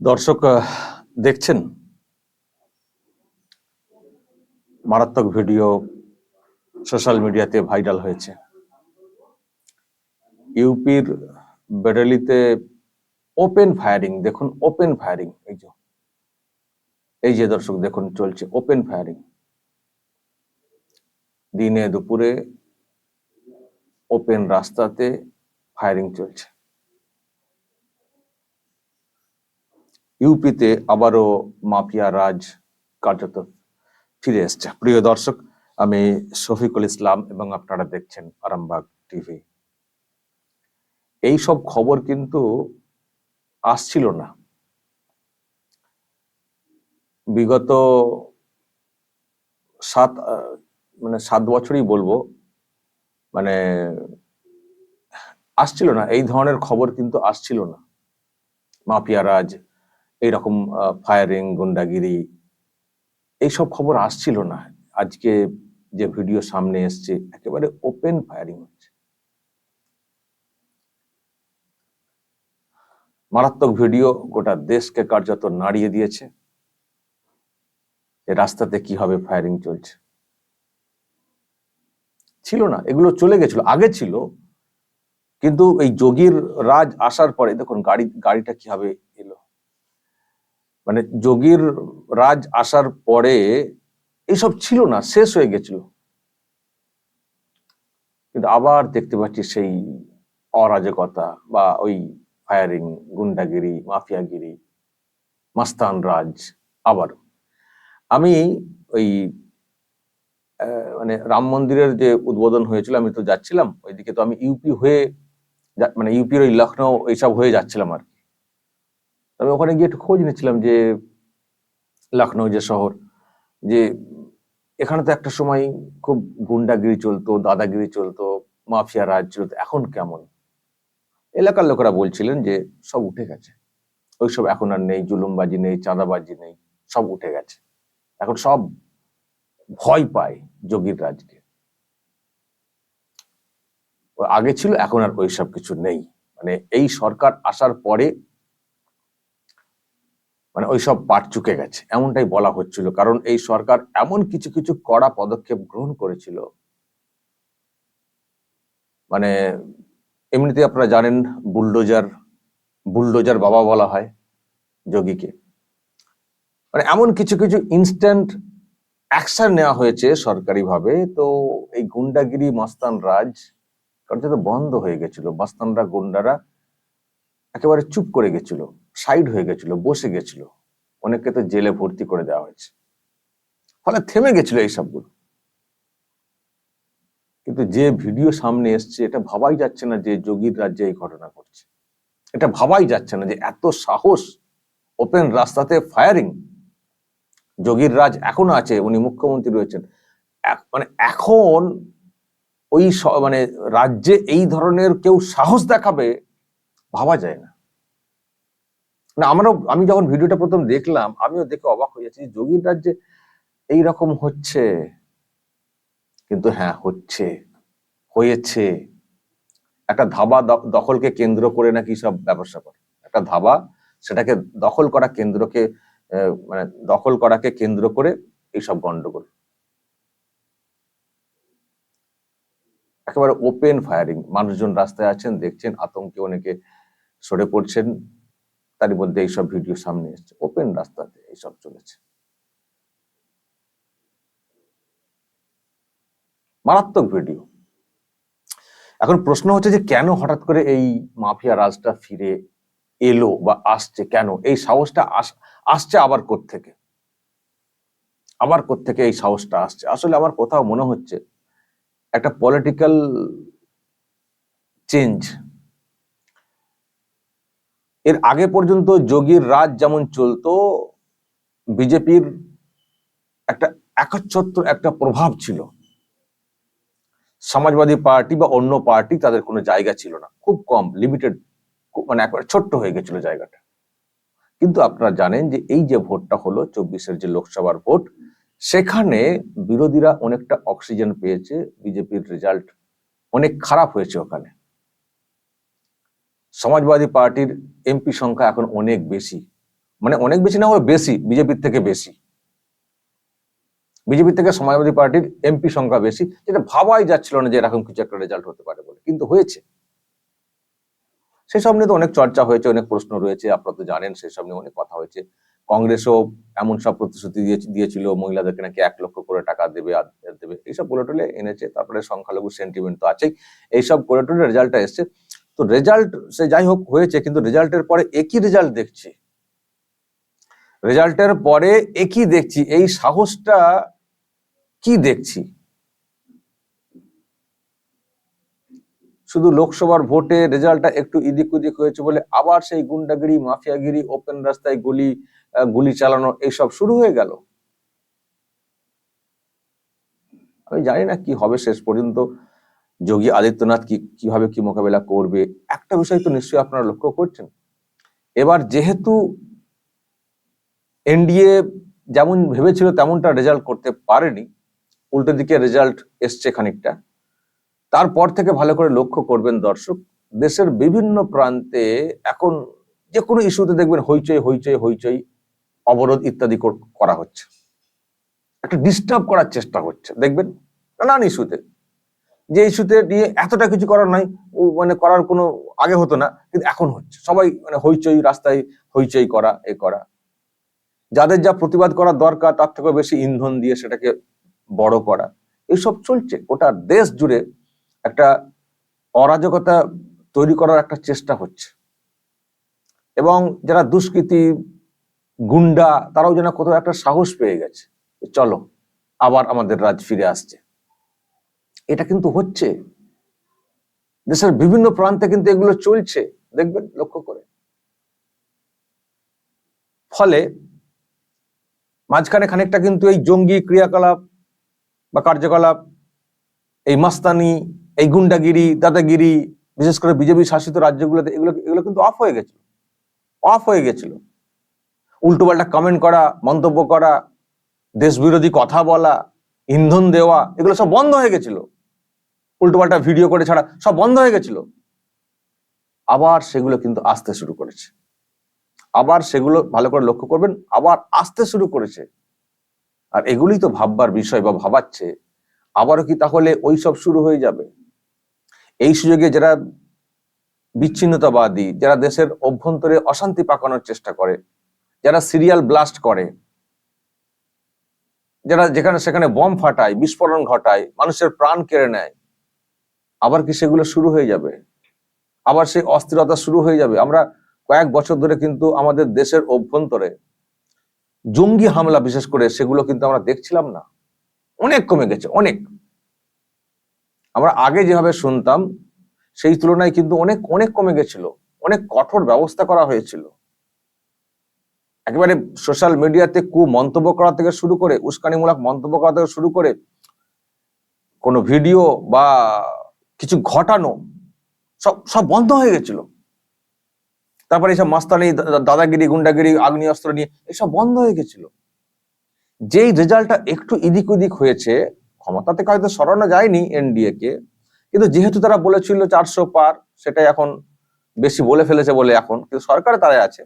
দর্শক দেখছেন? মারাত্মক ভিডিও সোশ্যাল মিডিয়াতে ভাইরাল হয়েছে। ইউপির বেরেলিতে ওপেন ফায়ারিং, দেখুন, ওপেন ফায়ারিং, এই যে। এই যে দর্শক, দেখুন, চলছে ওপেন ফায়ারিং। দিনে দুপুরে ওপেন রাস্তাতে ফায়ারিং চলছে। ইউপিতে আবারও মাফিয়া রাজ কার্যত ফিরে এসছে। প্রিয় দর্শক, আমি শফিকুল ইসলাম এবং আপনারা দেখছেন আরামবাগ টিভি। এই সব খবর কিন্তু আসছিল না। বিগত সাত মানে সাত বছরই বলব মানে আসছিল না। এই ধরনের খবর কিন্তু আসছিল না। মাফিয়া রাজ এইরকম ফায়ারিং গুন্ডাগিরি, এইসব খবর আসছিল না। আজকে যে ভিডিও সামনে এসছে, একেবারে ওপেন ফায়ারিং হচ্ছে। মারাত্মক ভিডিও, গোটা দেশকে কার্যত নাড়িয়ে দিয়েছে। রাস্তাতে কীভাবে ফায়ারিং চলছে? ছিল না, এগুলো চলে গেছিল, আগে ছিল। কিন্তু এই যোগীর রাজ আসার পরে, দেখুন, গাড়ি, গাড়িটা কীভাবে মানে যোগীর রাজ আসার পরে এইসব ছিল না, শেষ হয়ে গেছিল। কিন্তু আবার দেখতে পাচ্ছি সেই অরাজকতা বা ওই ফায়ারিং গুন্ডাগিরি, মাফিয়াগিরি, মাস্তান রাজ আবার আমি ওই মানে রাম মন্দিরের যে উদ্বোধন হয়েছিল, আমি তো যাচ্ছিলাম, ওইদিকে তো আমি ইউপি হয়ে মানে ইউপির ওই লখনৌ এইসব হয়ে যাচ্ছিলাম আর তবে ওখানে গিয়ে একটু খোঁজ নিচ্ছিলাম যে লখনৌ যে শহর, যে এখানে তো একটা সময় খুব গুন্ডাগিরি চলতো, দাদাগিরি চলতো মাফিয়া রাজ চলতো এখন কেমন? এলাকার লোকেরা বলছিলেন যে সব উঠে গেছে। ওইসব এখন আর নেই, জুলুমবাজি নেই, চাঁদাবাজি নেই, সব উঠে গেছে। এখন সব ভয় পায় যোগীর রাজকে। আগে ছিল, এখন আর ওইসব কিছু নেই। মানে এই সরকার আসার পরে মানে ওই সব পাট চুকে গেছে। এমনটাই বলা হচ্ছিল। কারণ এই সরকার এমন কিছু কিছু কড়া পদক্ষেপ গ্রহণ করেছিল। মানে এমনিতে আপনারা জানেন বুলডোজার বুলডোজার বাবা বলা হয় যোগীকে। মানে এমন কিছু কিছু ইনস্ট্যান্ট অ্যাকশন নেওয়া হয়েছে সরকারিভাবে। তো এই গুন্ডাগিরি, মাস্তান রাজ কার্যত বন্ধ হয়ে গেছিল। মাস্তানরা, গুন্ডারা একেবারে চুপ করে গেছিল। সাইড হয়ে গেছিল, বসে গেছিল। অনেককে তো জেলে ভর্তি করে দেওয়া হয়েছে। ফলে থেমে গেছিল এই সবগুলো। কিন্তু যে ভিডিও সামনে এসছে, এটা ভাবাই যাচ্ছে না যে যোগীর রাজ্যে এই ঘটনা ঘটছে। এটা ভাবাই যাচ্ছে না যে এত সাহস, ওপেন রাস্তাতে ফায়ারিং। যোগীর রাজ এখনও আছে, উনি মুখ্যমন্ত্রী রয়েছেন। মানে এখন ওই মানে রাজ্যে এই ধরনের কেউ সাহস দেখাবে, ভাবা যায় না। না, আমারও, আমি যখন ভিডিওটা প্রথম দেখলাম, আমিও দেখে অবাক হয়ে যাচ্ছি যোগীর রাজ্যে এই রকম হচ্ছে। কিন্তু হ্যাঁ হচ্ছে, হয়েছে। একটা ধাবা দখলকে কেন্দ্র করে নাকি সব ব্যবসা করে। একটা ধাবা সেটাকে দখল করা কেন্দ্রকে মানে দখল করাকে কেন্দ্র করে এইসব গন্ডগোল। একেবারে ওপেন ফায়ারিং। মানুষজন রাস্তায় আছেন, দেখছেন, আতঙ্কে অনেকে সরে পড়ছেন। তারই মধ্যে এইসব ভিডিও সামনে এসছে। ওপেন রাস্তাতে এইসব চলেছে। মারাত্মক ভিডিও। এখন প্রশ্ন হচ্ছে যে কেন হঠাৎ করে এই মাফিয়া রাজটা ফিরে এলো বা আসছে কেন? এই সাহসটা আস- আসছে আবার থেকে আবার থেকে এই সাহসটা আসছে? আসলে আমার কোথাও মনে হচ্ছে একটা পলিটিক্যাল চেঞ্জ এর আগে পর্যন্ত যোগীর রাজ যেমন চলতো, বিজেপির একটা একচ্ছত্র একটা প্রভাব ছিল। সমাজবাদী পার্টি বা অন্য পার্টি তাদের কোনো জায়গা ছিল না। খুব কম লিমিটেড মানে একবার ছোট্ট হয়ে গেছিল জায়গাটা। কিন্তু আপনারা জানেন যে এই যে ভোটটা হলো, চব্বিশের যে লোকসভার ভোট, সেখানে বিরোধীরা অনেকটা অক্সিজেন পেয়েছে, বিজেপির রেজাল্ট অনেক খারাপ হয়েছে ওখানে। সমাজবাদী পার্টির এমপি সংখ্যা এখন অনেক বেশি। মানে অনেক বেশি না হলে বেশি, বিজেপির থেকে বেশি। বিজেপির থেকে সমাজবাদী পার্টির এমপি সংখ্যা বেশি, যেটা ভাবাই যাচ্ছিল না যে এরকম কিছু একটা রেজাল্ট হতে পারে বলে, কিন্তু হয়েছে। সেসব নিয়ে তো অনেক চর্চা হয়েছে, অনেক প্রশ্ন রয়েছে, আপনারা তো জানেন সেসব নিয়ে অনেক কথা হয়েছে। কংগ্রেসও এমন সব প্রতিশ্রুতি দিয়ে দিয়েছিল, মহিলাদেরকে নাকি এক লক্ষ করে টাকা দেবে দেবে, এইসব করে টলে এনেছে, তারপরে সংখ্যালঘু সেন্টিমেন্ট তো আছেই। এইসব করে রেজাল্টটা এসছে। তো রেজাল্ট সে যাই হোক হয়েছে, কিন্তু রেজাল্টের পরে একই রেজাল্ট দেখছি। রেজাল্টের পরে একই দেখছি, এই সাহসটা কি দেখছি? শুধু লোকসভার ভোটে রেজাল্টটা একটু ইদিক উদিক হয়েছে বলে আবার সেই গুন্ডাগিরি, মাফিয়াগিরি ওপেন রাস্তায় গুলি গুলি চালানো, এইসব শুরু হয়ে গেল। আমি জানি না কি হবে শেষ পর্যন্ত। যোগী আদিত্যনাথ কি, কীভাবে কি মোকাবেলা করবে? একটা বিষয় তো নিশ্চয়ই আপনারা লক্ষ্য করছেন। এবার যেহেতু এনডিএ যেমন ভেবেছিল তেমনটা রেজাল্ট করতে পারেনি, উল্টো দিকে রেজাল্ট এসছে খানিকটা, তারপর থেকে ভালো করে লক্ষ্য করবেন দর্শক, দেশের বিভিন্ন প্রান্তে এখন যে কোনো ইস্যুতে দেখবেন হইচই হইচই হইচই, অবরোধ ইত্যাদি করা হচ্ছে। একটা ডিস্টার্ব করার চেষ্টা হচ্ছে। দেখবেন নানান ইস্যুতে। যে ইস্যুতে নিয়ে এতটা কিছু করার নাই মানে করার কোনো আগে হতো না, কিন্তু এখন হচ্ছে। সবাই মানে হইচই, রাস্তায় হইচই করা, এ করা। যাদের যা প্রতিবাদ করা দরকার, তার থেকে বেশি ইন্ধন দিয়ে সেটাকে বড় করা। এইসব চলছে। গোটা দেশ জুড়ে একটা অরাজকতা তৈরি করার একটা চেষ্টা হচ্ছে। এবং যারা দুষ্কৃতী, গুন্ডা, তারাও যেন কোথাও একটা সাহস পেয়ে গেছে। চলো, আবার আমাদের রাজ ফিরে আসছে। এটা কিন্তু হচ্ছে। দেশের বিভিন্ন প্রান্তে কিন্তু এগুলো চলছে। দেখবেন, লক্ষ্য করে। ফলে মাঝখানে খানিকটা কিন্তু এই জঙ্গি ক্রিয়াকলাপ বা কার্যকলাপ, এই মাস্তানি, এই গুন্ডাগিরি, দাদাগিরি, বিশেষ করে বিজেপি শাসিত রাজ্যগুলোতে এগুলো এগুলো কিন্তু অফ হয়ে গেছিল। অফ হয়ে গেছিল। উল্টোপাল্টা কমেন্ট করা, মন্তব্য করা দেশ বিরোধী কথা বলা, ইন্ধন দেওয়া, এগুলো সব বন্ধ হয়ে গেছিল। উল্টোপাল্টা ভিডিও করে ছাড়া সব বন্ধ হয়ে গেছিল। আবার সেগুলো কিন্তু আসতে শুরু করেছে। আবার সেগুলো ভালো করে লক্ষ্য করবেন, আবার আসতে শুরু করেছে। আর এগুলি তো ভাববার বিষয় বা ভাবাচ্ছে, আবারও কি তাহলে ওই সব শুরু হয়ে যাবে? এই সুযোগে যারা বিচ্ছিন্নতাবাদী, যারা দেশের অভ্যন্তরে অশান্তি পাকানোর চেষ্টা করে, যারা সিরিয়াল ব্লাস্ট করে, যারা যেখানে সেখানে বম ফাটায়, বিস্ফোরণ ঘটায়, মানুষের প্রাণ কেড়ে নেয় আবার কি সেগুলো শুরু হয়ে যাবে? আবার সেই অস্থিরতা শুরু হয়ে যাবে? আমরা কয়েক বছর ধরে কিন্তু আমাদের দেশের অভ্যন্তরে জঙ্গি হামলা, বিশেষ করে সেগুলো কিন্তু আমরা দেখছিলাম না। অনেক কমে গেছে, অনেক। আমরা আগে যেভাবে শুনতাম, সেই তুলনায় কিন্তু অনেক অনেক কমে গেছিল। অনেক কঠোর ব্যবস্থা করা হয়েছিল। একেবারে সোশ্যাল মিডিয়াতে কু মন্তব্য করা থেকে শুরু করে, উস্কানিমূলক মন্তব্য করা থেকে শুরু করে, কোনো ভিডিও বা কিছু ঘটানো, সব সব বন্ধ হয়ে গেছিল। তারপরে এইসব মাস্তানি দাদাগিরি, গুন্ডাগিরি, আগ্নেয়াস্ত্র নিয়ে এসব বন্ধ হয়ে গেছিল। যেই রেজাল্টটা একটু ইদিক ওদিক হয়েছে ক্ষমতা থেকে হয়তো সরানো যায়নি এনডিএ কে কিন্তু যেহেতু তারা বলেছিল চারশো পার, সেটাই এখন বেশি বলে ফেলেছে বলে এখন, কিন্তু সরকারে তারাই আছে।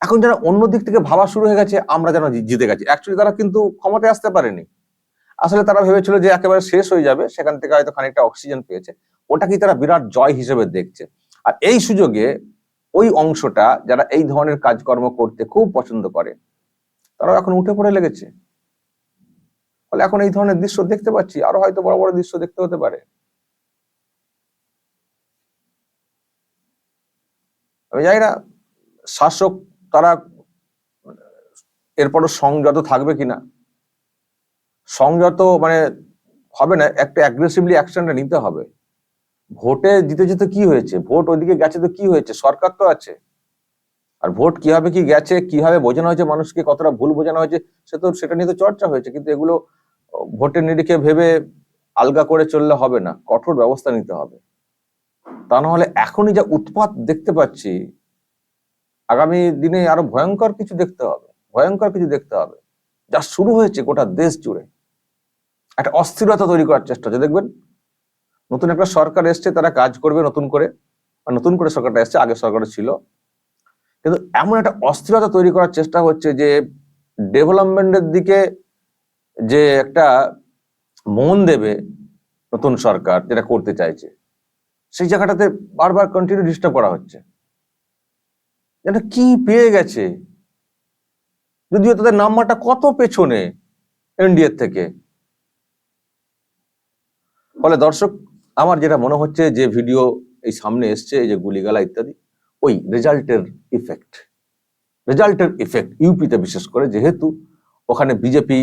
এখন যারা অন্য দিক থেকে ভাবা শুরু হয়ে গেছে, আমরা যেন জিতে গেছি। অ্যাকচুয়ালি তারা কিন্তু ক্ষমতায় আসতে পারেনি। আসলে তারা ভেবেছিল যে একেবারে শেষ হয়ে যাবে, সেখান থেকে হয়তো খানিকটা অক্সিজেন পেয়েছে। ওটা কি তারা বিরাট জয় হিসেবে দেখছে। আর এই সুযোগে ওই অংশটা যারা এই ধরনের কাজকর্ম করতে খুব পছন্দ করে, তারাও এখন উঠে পড়ে লেগেছে। ফলে এখন এই ধরনের দৃশ্য দেখতে পাচ্ছি, আরও হয়তো বড় বড় দৃশ্য দেখতে হতে পারে। আমি জানি না, শাসক তারা এরপরও সংযত থাকবে কিনা। সংযত মানে হবে না, একটা অ্যাগ্রেসিভলি অ্যাকশনটা নিতে হবে। ভোটে জিতে যেতে কি হয়েছে? ভোট ওইদিকে গেছে তো কি হয়েছে? সরকার তো আছে। আর ভোট কীভাবে কি গেছে, কীভাবে বোঝানো হয়েছে মানুষকে, কতটা ভুল বোঝানো হয়েছে, সে তো সেটা নিয়ে তো চর্চা হয়েছে। কিন্তু এগুলো ভোটের নিরিখে ভেবে আলগা করে চললে হবে না, কঠোর ব্যবস্থা নিতে হবে। তা না হলে এখনই যা উৎপাত দেখতে পাচ্ছি, আগামী দিনে আরও ভয়ঙ্কর কিছু দেখতে হবে, ভয়ঙ্কর কিছু দেখতে হবে। যা শুরু হয়েছে গোটা দেশ জুড়ে। একটা অস্থিরতা তৈরি করার চেষ্টা হচ্ছে। দেখবেন, নতুন একটা সরকার এসছে, তারা কাজ করবে নতুন করে, বা নতুন করে সরকারটা এসছে, আগে সরকার ছিল। কিন্তু এমন একটা অস্থিরতা তৈরি করার চেষ্টা হচ্ছে যে, ডেভেলপমেন্টের দিকে যে একটা মন দেবে নতুন সরকার যেটা করতে চাইছে, সেই জায়গাটাতে বারবার কন্টিনিউ ডিস্টার্ব করা হচ্ছে। কি পেয়ে গেছে? যদিও তাদের নাম্বারটা কত পেছনে এনডিএর থেকে? ফলে দর্শক, আমার যেটা মনে হচ্ছে যে ভিডিও এই সামনে এসছে, এই যে গুলিগালা ইত্যাদি, ওই রেজাল্টের ইফেক্ট রেজাল্টের ইফেক্ট ইউপিতে বিশেষ করে, যেহেতু ওখানে বিজেপি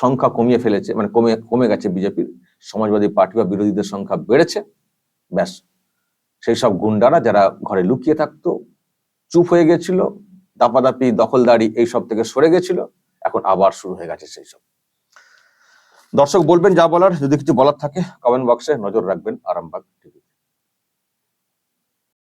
সংখ্যা কমিয়ে ফেলেছে মানে কমে কমে গেছে বিজেপির সমাজবাদী পার্টি বা বিরোধীদের সংখ্যা বেড়েছে, ব্যাস। সেই সব গুন্ডারা যারা ঘরে লুকিয়ে থাকতো, চুপ হয়ে গেছিল, দাপাদাপি, দখলদারি এই সব থেকে সরে গেছিল, এখন আবার শুরু হয়ে গেছে সেই সব। দর্শক বলবেন যা বলার যদি কিছু বলার থাকে কমেন্ট বক্সে নজর রাখবেন আরামবাগ।